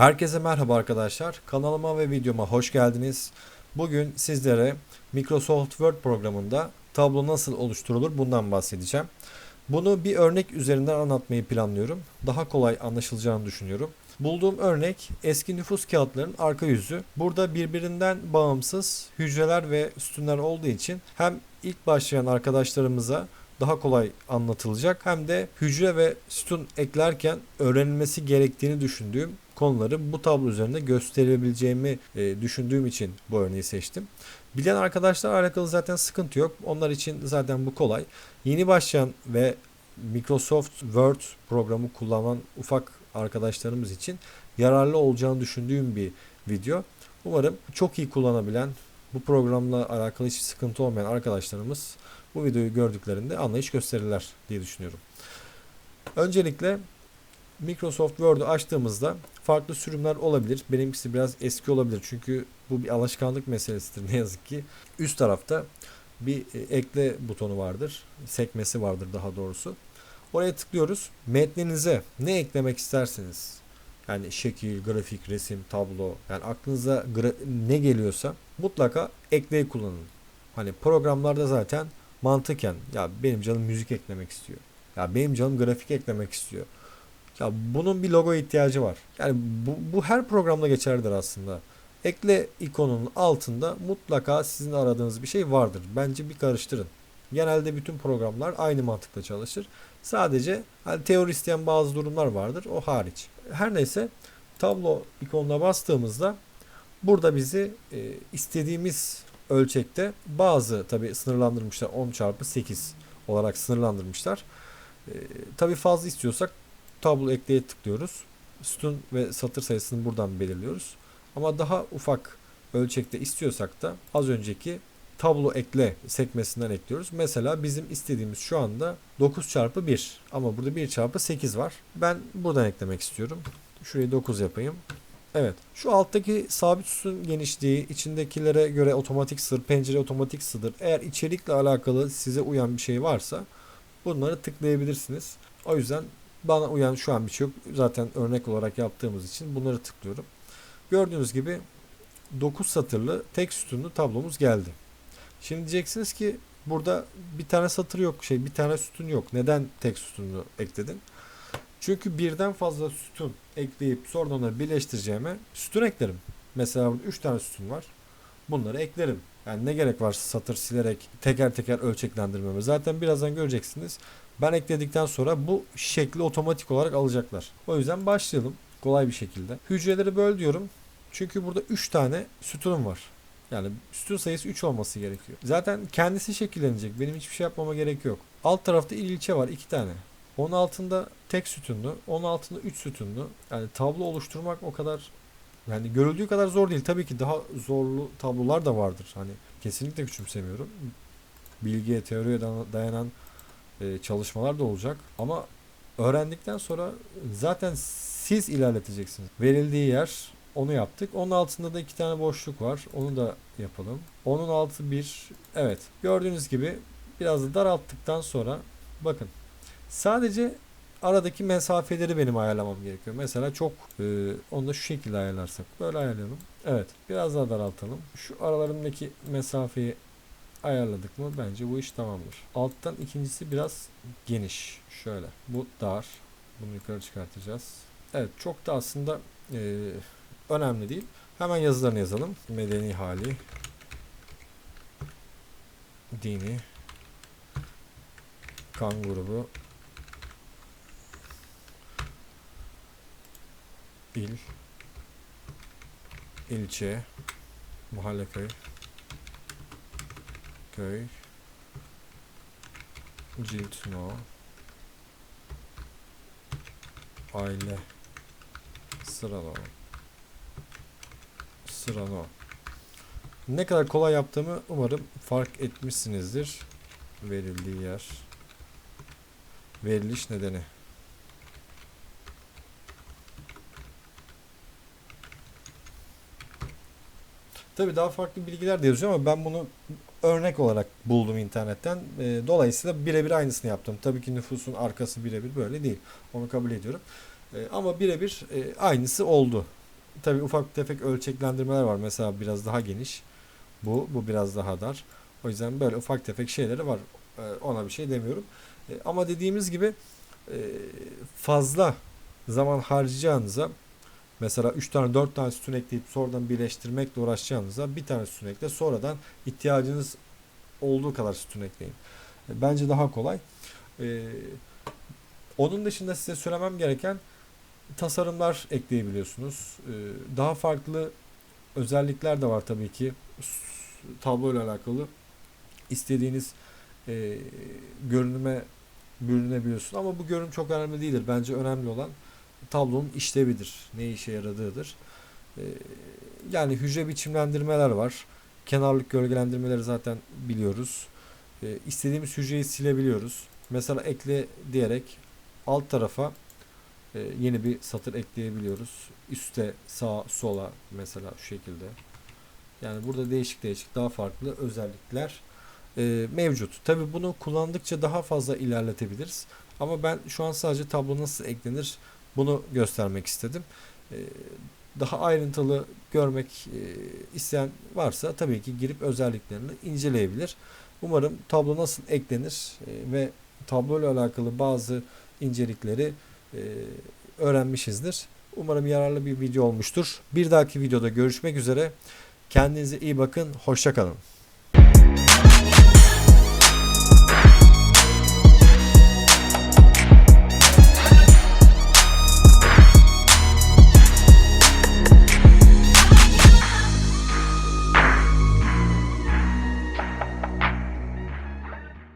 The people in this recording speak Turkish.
Herkese merhaba arkadaşlar. Kanalıma ve videoma hoş geldiniz. Bugün sizlere Microsoft Word programında tablo nasıl oluşturulur bundan bahsedeceğim. Bunu bir örnek üzerinden anlatmayı planlıyorum. Daha kolay anlaşılacağını düşünüyorum. Bulduğum örnek eski nüfus kağıtlarının arka yüzü. Burada birbirinden bağımsız hücreler ve sütunlar olduğu için hem ilk başlayan arkadaşlarımıza daha kolay anlatılacak hem de hücre ve sütun eklerken öğrenilmesi gerektiğini düşündüğüm konuları bu tablo üzerinde gösterebileceğimi e, düşündüğüm için bu örneği seçtim. Bilen arkadaşlar alakalı zaten sıkıntı yok. Onlar için zaten bu kolay. Yeni başlayan ve Microsoft Word programı kullanan ufak arkadaşlarımız için yararlı olacağını düşündüğüm bir video. Umarım çok iyi kullanabilen, bu programla alakalı hiç sıkıntı olmayan arkadaşlarımız bu videoyu gördüklerinde anlayış gösterirler diye düşünüyorum. Öncelikle Microsoft Word'u açtığımızda farklı sürümler olabilir. Benimkisi biraz eski olabilir çünkü bu bir alışkanlık meselesidir ne yazık ki. Üst tarafta bir e, ekle butonu vardır. Sekmesi vardır daha doğrusu. Oraya tıklıyoruz. Metninize ne eklemek isterseniz yani şekil, grafik, resim, tablo yani aklınıza ne geliyorsa mutlaka ekleyi kullanın. Hani programlarda zaten mantıken ya benim canım müzik eklemek istiyor. Ya benim canım grafik eklemek istiyor. Ya bunun bir logo ihtiyacı var. Yani bu, bu her programda geçerlidir aslında. Ekle ikonunun altında mutlaka sizin aradığınız bir şey vardır. Bence bir karıştırın. Genelde bütün programlar aynı mantıkla çalışır. Sadece hani teori isteyen bazı durumlar vardır. O hariç. Her neyse tablo ikonuna bastığımızda burada bizi e, istediğimiz ölçekte bazı tabi sınırlandırmışlar 10 çarpı 8 olarak sınırlandırmışlar. E, tabi fazla istiyorsak tablo ekleye tıklıyoruz. Sütun ve satır sayısını buradan belirliyoruz. Ama daha ufak ölçekte istiyorsak da az önceki tablo ekle sekmesinden ekliyoruz. Mesela bizim istediğimiz şu anda 9 çarpı 1 ama burada 1 çarpı 8 var. Ben buradan eklemek istiyorum. Şurayı 9 yapayım. Evet. Şu alttaki sabit sütun genişliği içindekilere göre otomatik sır, pencere otomatik sığdır. Eğer içerikle alakalı size uyan bir şey varsa bunları tıklayabilirsiniz. O yüzden bana uyan şu an bir şey yok. Zaten örnek olarak yaptığımız için bunları tıklıyorum. Gördüğünüz gibi 9 satırlı tek sütunlu tablomuz geldi. Şimdi diyeceksiniz ki burada bir tane satır yok, şey bir tane sütun yok. Neden tek sütunlu ekledin? Çünkü birden fazla sütun ekleyip sonra onları birleştireceğime sütun eklerim. Mesela burada 3 tane sütun var. Bunları eklerim. Yani ne gerek var satır silerek teker teker ölçeklendirmeme. Zaten birazdan göreceksiniz. Ben ekledikten sonra bu şekli otomatik olarak alacaklar. O yüzden başlayalım kolay bir şekilde. Hücreleri böl diyorum. Çünkü burada 3 tane sütunum var. Yani sütun sayısı 3 olması gerekiyor. Zaten kendisi şekillenecek. Benim hiçbir şey yapmama gerek yok. Alt tarafta il ilçe var 2 tane. Onun altında tek sütunlu, onun altında 3 sütunlu. Yani tablo oluşturmak o kadar yani görüldüğü kadar zor değil. Tabii ki daha zorlu tablolar da vardır. Hani kesinlikle küçümsemiyorum. Bilgiye, teoriye dayanan e, çalışmalar da olacak. Ama öğrendikten sonra zaten siz ilerleteceksiniz. Verildiği yer onu yaptık. Onun altında da iki tane boşluk var. Onu da yapalım. Onun altı bir. Evet. Gördüğünüz gibi biraz da daralttıktan sonra bakın sadece aradaki mesafeleri benim ayarlamam gerekiyor. Mesela çok e, onu da şu şekilde ayarlarsak. Böyle ayarlayalım. Evet. Biraz daha daraltalım. Şu aralarındaki mesafeyi ayarladık mı bence bu iş tamamdır. Alttan ikincisi biraz geniş. Şöyle. Bu dar. Bunu yukarı çıkartacağız. Evet çok da aslında e, önemli değil. Hemen yazılarını yazalım. Medeni hali. Dini. Kan grubu. İl. ilçe, Mahalle köy köy Ciltno aile sıralama sıralama ne kadar kolay yaptığımı umarım fark etmişsinizdir verildiği yer veriliş nedeni Tabii daha farklı bilgiler de yazıyor ama ben bunu örnek olarak buldum internetten. E, dolayısıyla birebir aynısını yaptım. Tabii ki nüfusun arkası birebir böyle değil. Onu kabul ediyorum. E, ama birebir e, aynısı oldu. tabii ufak tefek ölçeklendirmeler var. Mesela biraz daha geniş. Bu, bu biraz daha dar. O yüzden böyle ufak tefek şeyleri var. Ee, ona bir şey demiyorum. Ee, ama dediğimiz gibi e, fazla zaman harcayacağınıza mesela 3 tane 4 tane sütun ekleyip sonradan birleştirmekle uğraşacağınıza bir tane sütun ekle sonradan ihtiyacınız olduğu kadar sütun ekleyin. E, Bence daha kolay. Ee, onun dışında size söylemem gereken tasarımlar ekleyebiliyorsunuz. Ee, daha farklı özellikler de var tabii ki tablo ile alakalı. İstediğiniz e, görünüme bürünebiliyorsun ama bu görünüm çok önemli değildir. Bence önemli olan tablonun işlevidir. Ne işe yaradığıdır. Ee, yani hücre biçimlendirmeler var. Kenarlık gölgelendirmeleri zaten biliyoruz. Ee, istediğimiz hücreyi silebiliyoruz. Mesela ekle diyerek alt tarafa e, yeni bir satır ekleyebiliyoruz. Üste, sağa, sola mesela şu şekilde. Yani burada değişik değişik daha farklı özellikler e, mevcut. Tabi bunu kullandıkça daha fazla ilerletebiliriz. Ama ben şu an sadece tablo nasıl eklenir bunu göstermek istedim. E, daha ayrıntılı görmek e, isteyen varsa tabii ki girip özelliklerini inceleyebilir. Umarım tablo nasıl eklenir e, ve tablo ile alakalı bazı incelikleri e, öğrenmişizdir. Umarım yararlı bir video olmuştur. Bir dahaki videoda görüşmek üzere. Kendinize iyi bakın. Hoşçakalın.